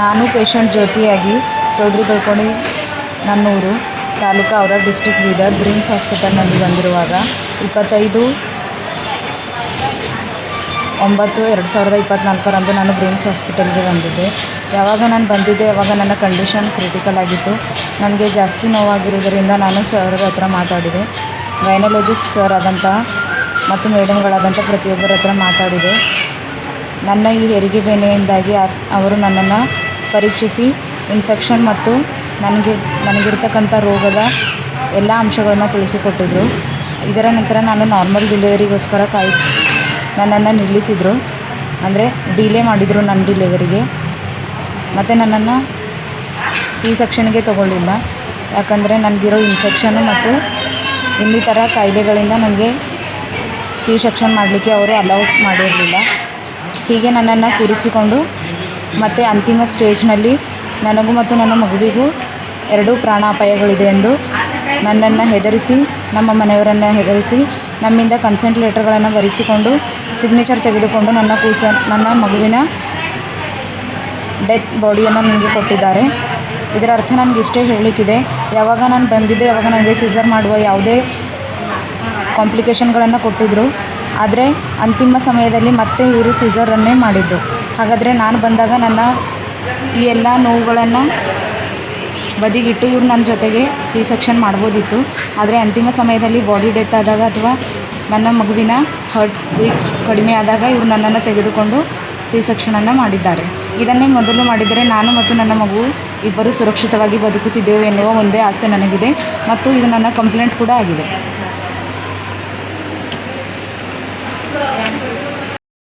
ನಾನು ಪೇಷಂಟ್ ಜ್ಯೋತಿಯಾಗಿ ಚೌಧರಿ ಬಳ್ಕೋಣಿ ನನ್ನೂರು ತಾಲೂಕು ಅವರ ಡಿಸ್ಟ್ರಿಕ್ಟ್ ಬೀದರ್ ಬ್ರಿಮ್ಸ್ ಹಾಸ್ಪಿಟಲ್ನಲ್ಲಿ ಬಂದಿರುವಾಗ ಇಪ್ಪತ್ತೈದು ಒಂಬತ್ತು ಎರಡು ಸಾವಿರದ ಇಪ್ಪತ್ತ್ನಾಲ್ಕರಂದು ನಾನು ಬ್ರಿಮ್ಸ್ ಹಾಸ್ಪಿಟಲ್ಗೆ ಬಂದಿದ್ದೆ. ಯಾವಾಗ ನಾನು ಬಂದಿದ್ದೆ, ಯಾವಾಗ ನನ್ನ ಕಂಡೀಷನ್ ಕ್ರಿಟಿಕಲ್ ಆಗಿತ್ತು, ನನಗೆ ಜಾಸ್ತಿ ನೋವಾಗಿರುವುದರಿಂದ ನಾನು ಸರ್ ಹತ್ರ ಮಾತಾಡಿದೆ. ಗೈನಲಜಿಸ್ಟ್ ಸರ್ ಆದಂಥ ಮತ್ತು ಮೇಡಮ್ಗಳಾದಂಥ ಪ್ರತಿಯೊಬ್ಬರ ಹತ್ರ ಮಾತಾಡಿದೆ. ನನ್ನ ಈ ಹೆರಿಗೆ ಬೇನೆಯಿಂದಾಗಿ ಅವರು ನನ್ನನ್ನು ಪರೀಕ್ಷಿಸಿ ಇನ್ಫೆಕ್ಷನ್ ಮತ್ತು ನನಗೆ, ನನಗಿರ್ತಕ್ಕಂಥ ರೋಗದ ಎಲ್ಲ ಅಂಶಗಳನ್ನು ತಿಳಿಸಿಕೊಟ್ಟಿದ್ದರು ಇದರ ನಂತರ ನಾನು ನಾರ್ಮಲ್ ಡೆಲಿವರಿಗೋಸ್ಕರ ಕಾಯ್, ನನ್ನನ್ನು ನಿಲ್ಲಿಸಿದರು. ಅಂದರೆ ಡಿಲೇ ಮಾಡಿದರು ನನ್ನ ಡಿಲಿವರಿಗೆ ಮತ್ತು ನನ್ನನ್ನು ಸಿ ಸೆಕ್ಷನ್ಗೆ ತಗೊಳ್ಳಿಲ್ಲ. ಯಾಕಂದರೆ ನನಗಿರೋ ಇನ್ಫೆಕ್ಷನು ಮತ್ತು ಇನ್ನಿತರ ಕಾಯಿಲೆಗಳಿಂದ ನನಗೆ ಸಿ ಸೆಕ್ಷನ್ ಮಾಡಲಿಕ್ಕೆ ಅವರು ಅಲೌ ಮಾಡಿರಲಿಲ್ಲ. ಹೀಗೆ ನನ್ನನ್ನು ಕೂರಿಸಿಕೊಂಡು ಮತ್ತು ಅಂತಿಮ ಸ್ಟೇಜ್ನಲ್ಲಿ ನನಗೂ ಮತ್ತು ನನ್ನ ಮಗುವಿಗೂ ಎರಡೂ ಪ್ರಾಣಾಪಾಯಗಳಿದೆ ಎಂದು ನನ್ನನ್ನು ಹೆದರಿಸಿ, ನಮ್ಮ ಮನೆಯವರನ್ನು ಹೆದರಿಸಿ, ನಮ್ಮಿಂದ ಕನ್ಸೆಂಟ್ ಲೆಟರ್ಗಳನ್ನು ಬರೆಸಿಕೊಂಡು ಸಿಗ್ನೇಚರ್ ತೆಗೆದುಕೊಂಡು ನನ್ನ ಕೂಸ, ನನ್ನ ಮಗುವಿನ ಡೆತ್ ಬಾಡಿಯನ್ನು ನನಗೆ ಕೊಟ್ಟಿದ್ದಾರೆ. ಇದರ ಅರ್ಥ ನನಗೆ ಇಷ್ಟೇ ಹೇಳಲಿಕ್ಕಿದೆ. ಯಾವಾಗ ನಾನು ಬಂದಿದ್ದೆ, ಯಾವಾಗ ನನಗೆ ಸಿಸರ್ ಮಾಡುವ ಯಾವುದೇ ಕಾಂಪ್ಲಿಕೇಶನ್ಗಳನ್ನು ಕೊಟ್ಟಿದ್ದರು ಆದರೆ ಅಂತಿಮ ಸಮಯದಲ್ಲಿ ಮತ್ತೆ ಇವರು ಸಿಸರನ್ನೇ ಮಾಡಿದರು. ಹಾಗಾದರೆ ನಾನು ಬಂದಾಗ ನನ್ನ ಈ ಎಲ್ಲ ನೋವುಗಳನ್ನು ಬದಿಗಿಟ್ಟು ಇವ್ರು ನನ್ನ ಜೊತೆಗೆ ಸಿ ಸೆಕ್ಷನ್ ಮಾಡ್ಬೋದಿತ್ತು. ಆದರೆ ಅಂತಿಮ ಸಮಯದಲ್ಲಿ ಬಾಡಿ ಡೆತ್ ಆದಾಗ ಅಥವಾ ನನ್ನ ಮಗುವಿನ ಹರ್ಟ್ ಬೀಟ್ಸ್ ಕಡಿಮೆ ಆದಾಗ ಇವರು ನನ್ನನ್ನು ತೆಗೆದುಕೊಂಡು ಸಿ ಸೆಕ್ಷನನ್ನು ಮಾಡಿದ್ದಾರೆ. ಇದನ್ನೇ ಮೊದಲು ಮಾಡಿದರೆ ನಾನು ಮತ್ತು ನನ್ನ ಮಗು ಇಬ್ಬರು ಸುರಕ್ಷಿತವಾಗಿ ಬದುಕುತ್ತಿದ್ದೆವು ಎನ್ನುವ ಒಂದೇ ಆಸೆ ನನಗಿದೆ. ಮತ್ತು ಇದು ನನ್ನ ಕಂಪ್ಲೇಂಟ್ ಕೂಡ ಆಗಿದೆ.